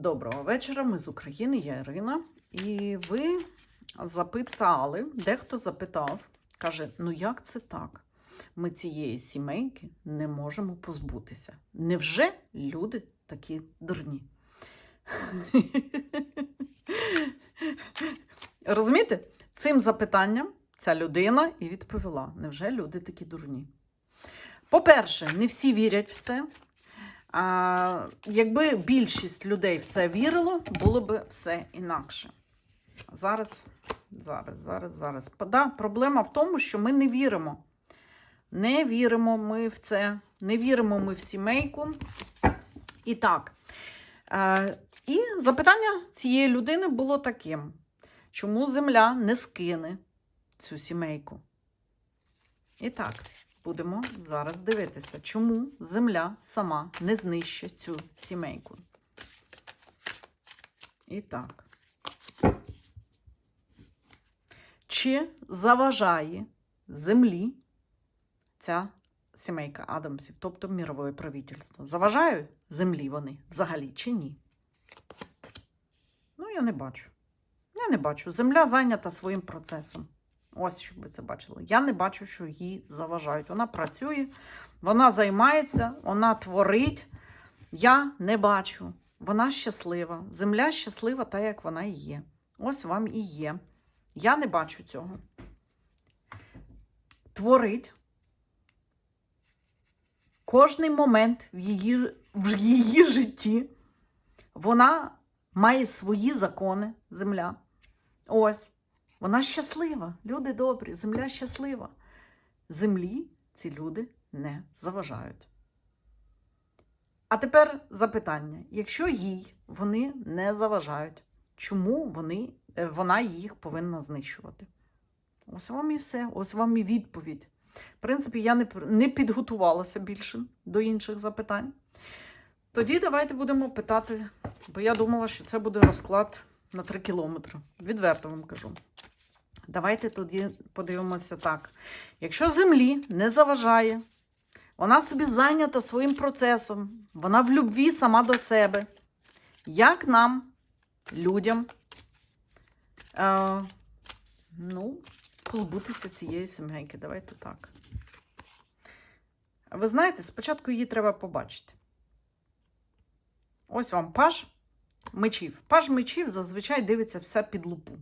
Доброго вечора, ми з України, я Ірина. І ви запитали, дехто запитав, каже: ну як це так? Ми цієї сімейки не можемо позбутися. Невже люди такі дурні? Розумієте? Цим запитанням ця людина і відповіла: невже люди такі дурні? По-перше, не всі вірять в це. А, якби більшість людей в це вірило, було б все інакше. Зараз, зараз, зараз, зараз. Да, проблема в тому, що ми не віримо. Не віримо ми в це, не віримо ми в сімейку. І так. Е, і запитання цієї людини було таким: чому земля не скине цю сімейку? І так. Будемо зараз дивитися, чому земля сама не знищить цю сімейку. І так. Чи заважає землі ця сімейка Адамсів, тобто мірове правительство? Заважають землі вони взагалі чи ні? Ну, я не бачу. Я не бачу. Земля зайнята своїм процесом. Ось, щоб ви це бачили. Я не бачу, що їй заважають. Вона працює, вона займається, вона творить. Я не бачу. Вона щаслива. Земля щаслива, та як вона і є. Ось вам і є. Я не бачу цього. Творить. Кожний момент в її, в її житті вона має свої закони, земля. Ось. Вона щаслива, люди добрі, земля щаслива. Землі ці люди не заважають. А тепер запитання: якщо їй вони не заважають, чому вони, е, вона їх повинна знищувати? Ось вам і все, ось вам і відповідь. В принципі, я не, не підготувалася більше до інших запитань. Тоді давайте будемо питати, бо я думала, що це буде розклад на 3 кілометри. Відверто вам кажу. Давайте тоді подивимося так. Якщо землі не заважає, вона собі зайнята своїм процесом, вона в любві сама до себе. Як нам, людям, е, ну, позбутися цієї сімейки? Давайте так. Ви знаєте, спочатку її треба побачити. Ось вам паж мечів. Паж мечів зазвичай дивиться все під лупу.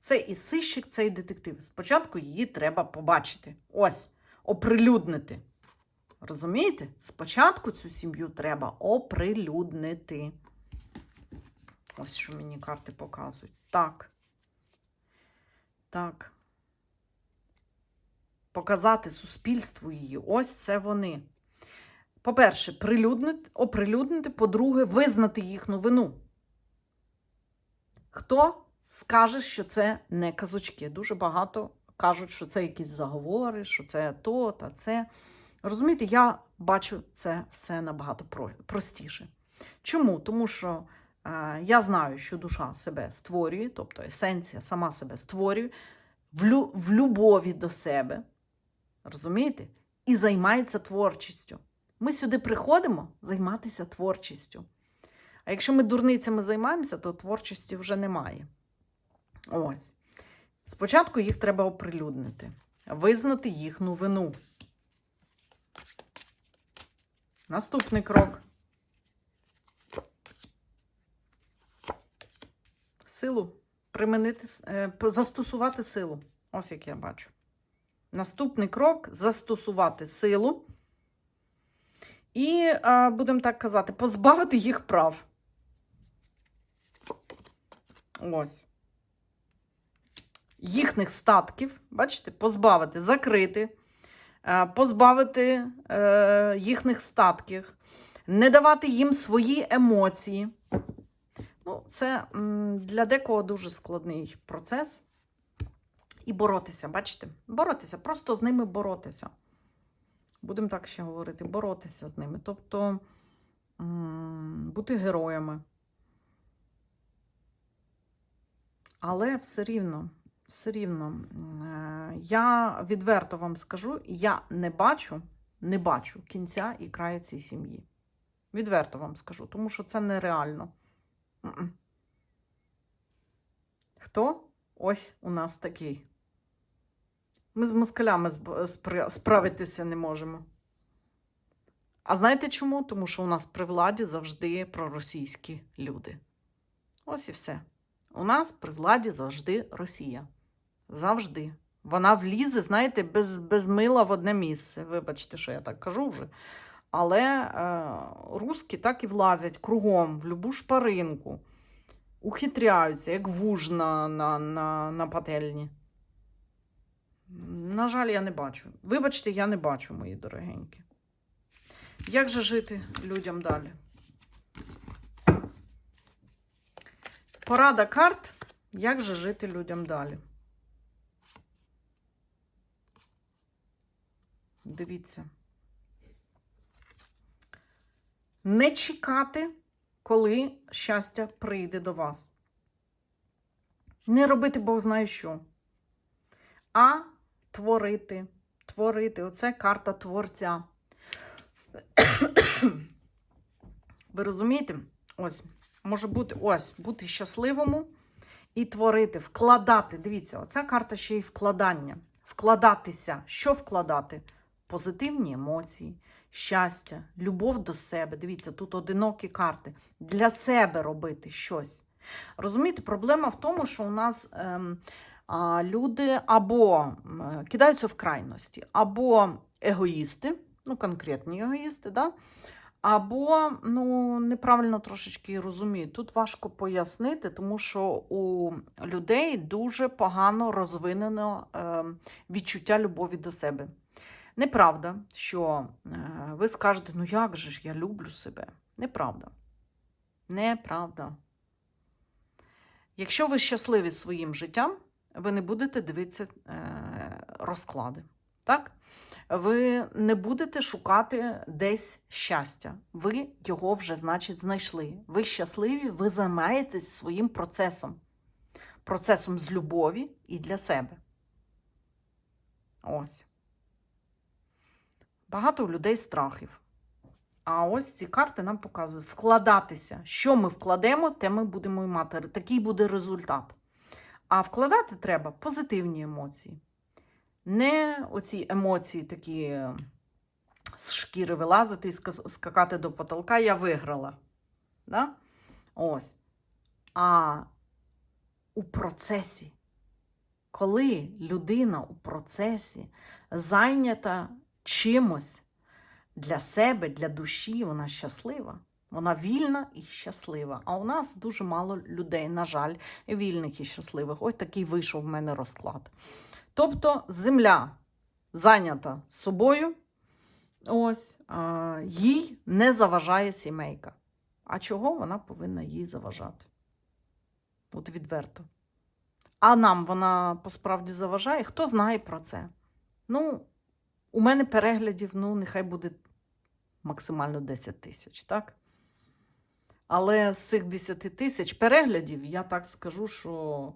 Це і сищик, це і детектив. Спочатку її треба побачити. Ось, оприлюднити. Розумієте? Спочатку цю сім'ю треба оприлюднити. Ось що мені карти показують. Так. Так. Показати суспільству її. Ось це вони. По-перше, оприлюднити, по-друге, визнати їхню вину. Хто скаже, що це не казочки? Дуже багато кажуть, що це якісь заговори, що це то та це. Розумієте, я бачу це все набагато простіше. Чому? Тому що е, я знаю, що душа себе створює, тобто есенція сама себе створює в, лю в любові до себе. Розумієте? І займається творчістю. Ми сюди приходимо займатися творчістю. А якщо ми дурницями займаємося, то творчості вже немає. Ось. Спочатку їх треба оприлюднити, визнати їхню вину. Наступний крок. Силу. Примінити, е, застосувати силу. Ось як я бачу. Наступний крок застосувати силу. І, будемо так казати, позбавити їх прав. Ось. Їхніх статків, бачите, позбавити, закрити, е, позбавити е, їхніх статків, не давати їм свої емоції. Ну, Це для декого дуже складний процес. І боротися, бачите? Боротися, просто з ними боротися. Будемо так ще говорити, боротися з ними. Тобто бути героями. Але все рівно, все рівно, е, я відверто вам скажу, я не бачу, не бачу кінця і краю цій сім'ї. Відверто вам скажу, тому що це нереально. Хто? Ось у нас такий. Ми з москалями справитися не можемо. А знаєте чому? Тому що у нас при владі завжди проросійські люди. Ось і все. У нас при владі завжди Росія. Завжди. Вона влізе, знаєте, без, без мила в одне місце. Вибачте, що я так кажу вже. Але е, руски так і влазять кругом в любу шпаринку. Ухитряються, як вуж на, на, на, на пательні. На жаль, я не бачу. Вибачте, я не бачу, мої дорогенькі. Як же жити людям далі? Порада карт. Як же жити людям далі? Дивіться. Не чекати, коли щастя прийде до вас. Не робити Бог знає що. А творити. Творити. Оце карта творця. Ви розумієте? Ось, може бути ось, бути щасливому і творити, вкладати. Дивіться, оця карта ще й вкладання. Вкладатися. Що вкладати? Позитивні емоції, щастя, любов до себе. Дивіться, тут одинокі карти. Для себе робити щось. Розумієте, проблема в тому, що у нас ем, а, люди або кидаються в крайності, або егоїсти, ну, конкретні егоїсти, да? або ну, неправильно трошечки розуміють. Тут важко пояснити, тому що у людей дуже погано розвинено е, відчуття любові до себе. Неправда, що е, ви скажете, ну як же ж я люблю себе. Неправда. Неправда. Якщо ви щасливі своїм життям, ви не будете дивитися е, розклади. Так? Ви не будете шукати десь щастя. Ви його вже, значить, знайшли. Ви щасливі, ви займаєтесь своїм процесом. Процесом з любові і для себе. Ось. Багато у людей страхів. А ось ці карти нам показують вкладатися. Що ми вкладемо, те ми будемо і мати. Такий буде результат. А вкладати треба позитивні емоції. Не оці емоції такі з шкіри вилазити і скакати до потолка, я виграла. Да? Ось. А у процесі, коли людина у процесі зайнята чимось для себе, для душі, вона щаслива. Вона вільна і щаслива. А у нас дуже мало людей, на жаль, вільних і щасливих. Ось такий вийшов в мене розклад. Тобто земля зайнята собою, ось, їй не заважає сімейка. А чого вона повинна їй заважати? От відверто. А нам вона посправді заважає? Хто знає про це? Ну, у мене переглядів, ну, нехай буде максимально 10 тисяч, так? Але з цих 10 тисяч переглядів, я так скажу, що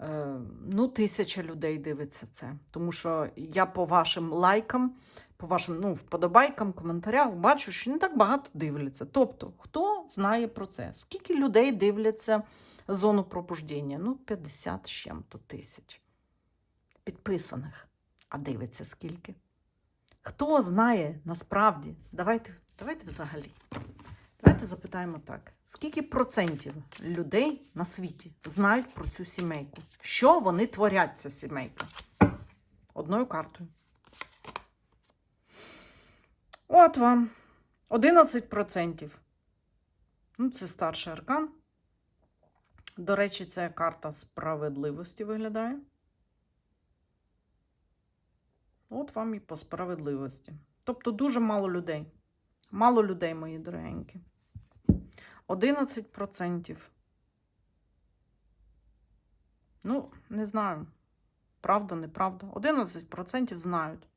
е, ну, тисяча людей дивиться це. Тому що я по вашим лайкам, по вашим ну, вподобайкам, коментарях бачу, що не так багато дивляться. Тобто, хто знає про це? Скільки людей дивляться зону пробуждення? Ну, 50 з чим-то тисяч підписаних. А дивиться скільки? Хто знає насправді? Давайте, давайте взагалі. Давайте запитаємо так: скільки процентів людей на світі знають про цю сімейку? Що вони творять, ця сімейка? Одною картою. От вам. 11%. Ну, це старший аркан. До речі, це карта справедливості виглядає. От вам і по справедливості. Тобто дуже мало людей. Мало людей, мої дорогенькі. 11%. Ну, не знаю. Правда, неправда. 11% знають.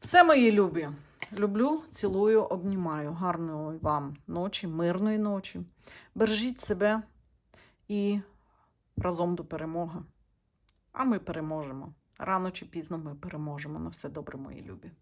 Все, мої любі. Люблю, цілую, обнімаю. Гарної вам ночі, мирної ночі. Бережіть себе і разом до перемоги. А ми переможемо. Рано чи пізно ми переможемо. На все добре, мої любі.